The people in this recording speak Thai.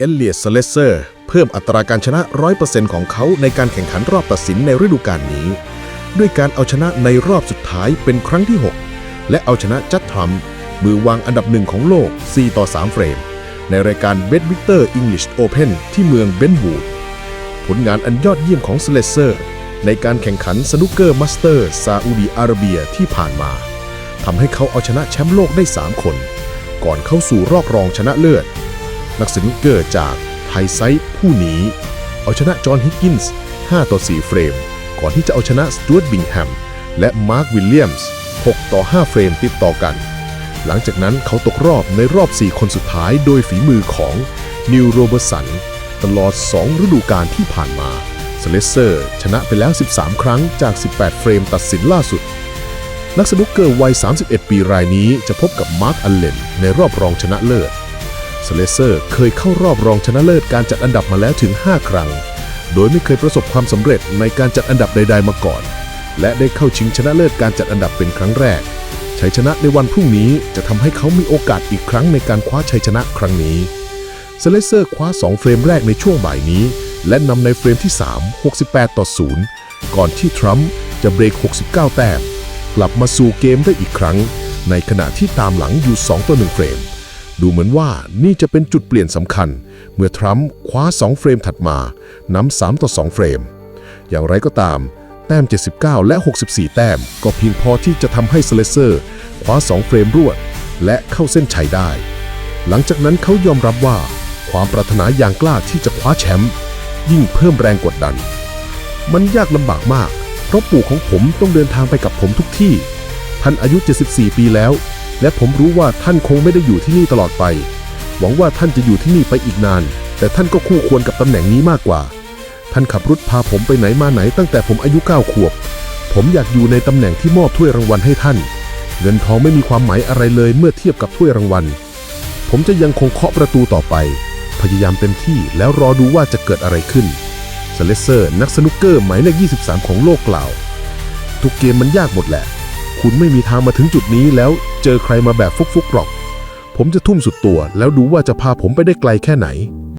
เอลเลียสเลเซอร์ เพิ่มอัตราการชนะ 100%ของเขาในการแข่งขันรอบตัดสินในฤดูกาลนี้ ด้วยการเอาชนะในรอบสุดท้ายเป็นครั้งที่ 6 และเอาชนะจัดทรัมมือวางอันดับหนึ่งของโลก 4 ต่อ 3 เฟรม ในรายการเบ d วิกเตอร์อังกฤษโอเพนที่เมืองเบนบูดผลงานอันยอดเยี่ยมของสเลเซอร์ ในการแข่งขันสนุกเกอร์มาสเตอร์ซาอุดีอาระเบียที่ผ่านมาทำให้เขาเอาชนะแชมป์โลกได้ 3 คน ก่อนเข้าสู่รอบรองชนะเลิศ นักสนุกเกอร์จากไฮไซต์ผู้หนีเอาชนะจอห์นฮิกกินส์ 5 ต่อ 4 เฟรม ก่อนที่จะเอาชนะสตู a ร์ตบิงแฮม และมาร์ควิลเลียมส์ 6 ต่อ 5 เฟรมติดต่อกัน หลังจากนั้นเขาตกรอบในรอบ 4 คนสุดท้ายโดยฝีมือของนิวโรเบอร์สัน ตลอด 2 ฤดูกาลที่ผ่านมาสเลเซอร์ ชนะไปแล้ว 13 ครั้งจาก 18 เฟรมตัดสินล่าสุด นักสนุกเกอร์วัย 31 ปีรายนี้จะพบกับมาร์คอัลเลนในรอบรองชนะเลิศ สเลเซอร์เคยเข้ารอบรองชนะเลิศการจัดอันดับมาแล้วถึง 5 ครั้ง โดยไม่เคยประสบความสำเร็จในการจัดอันดับใด ๆ มาก่อน และได้เข้าชิงชนะเลิศการจัดอันดับเป็นครั้งแรกชัยชนะในวันพรุ่งนี้จะทำให้เขามีโอกาสอีกครั้งในการคว้าชัยชนะครั้งนี้สเลเซอร์คว้า 2 เฟรมแรกในช่วงบ่ายนี้ และนำในเฟรมที่ 3 68 ต่อ 0 ก่อนที่ทรัมป์จะเบรก 69 แต้มกลับมาสู่เกมได้อีกครั้ง ในขณะที่ตามหลังอยู่ 2 ต่อ 1 เฟรม ดูเหมือนว่านี่จะเป็นจุดเปลี่ยนสำคัญ เมื่อทรัมป์คว้า 2 เฟรมถัดมานำ3ต่อ 2 เฟรม อย่างไรก็ตาม แต้ม 79 และ 64 แต้ม ก็เพียงพอที่จะทำให้สเลเซอร์คว้า 2 เฟรมรวด และเข้าเส้นชัยได้ หลังจากนั้นเขายอมรับว่า ความปรารถนาอย่างกล้าที่จะคว้าแชมป์ยิ่งเพิ่มแรงกดดัน มันยากลำบากมาก เพราะปู่ของผมต้องเดินทางไปกับผมทุกที่ ท่านอายุ 74 ปีแล้ว และผมรู้ว่าท่านคงไม่ได้อยู่ที่นี่ตลอดไป หวังว่าท่านจะอยู่ที่นี่ไปอีกนาน แต่ท่านก็คู่ควรกับตำแหน่งนี้มากกว่า ท่านขับรถพาผมไปไหนมาไหนตั้งแต่ผมอายุ9ขวบ ผมอยากอยู่ในตำแหน่งที่มอบถ้วยรางวัลให้ท่าน เงินทองไม่มีความหมายอะไรเลยเมื่อเทียบกับถ้วยรางวัล ผมจะยังคงเคาะประตูต่อไป พยายามเต็มที่แล้วรอดูว่าจะเกิดอะไรขึ้นสเลเซอร์นักสนุกเกอร์หมายเลข23 ของโลกกล่าว ทุกเกมมันยากหมดแหละ คุณไม่มีทางมาถึงจุดนี้แล้ว จอใครมาแบบฟุกๆหรอก ผมจะทุ่มสุดตัวแล้วดูว่าจะพาผมไปได้ไกลแค่ไหน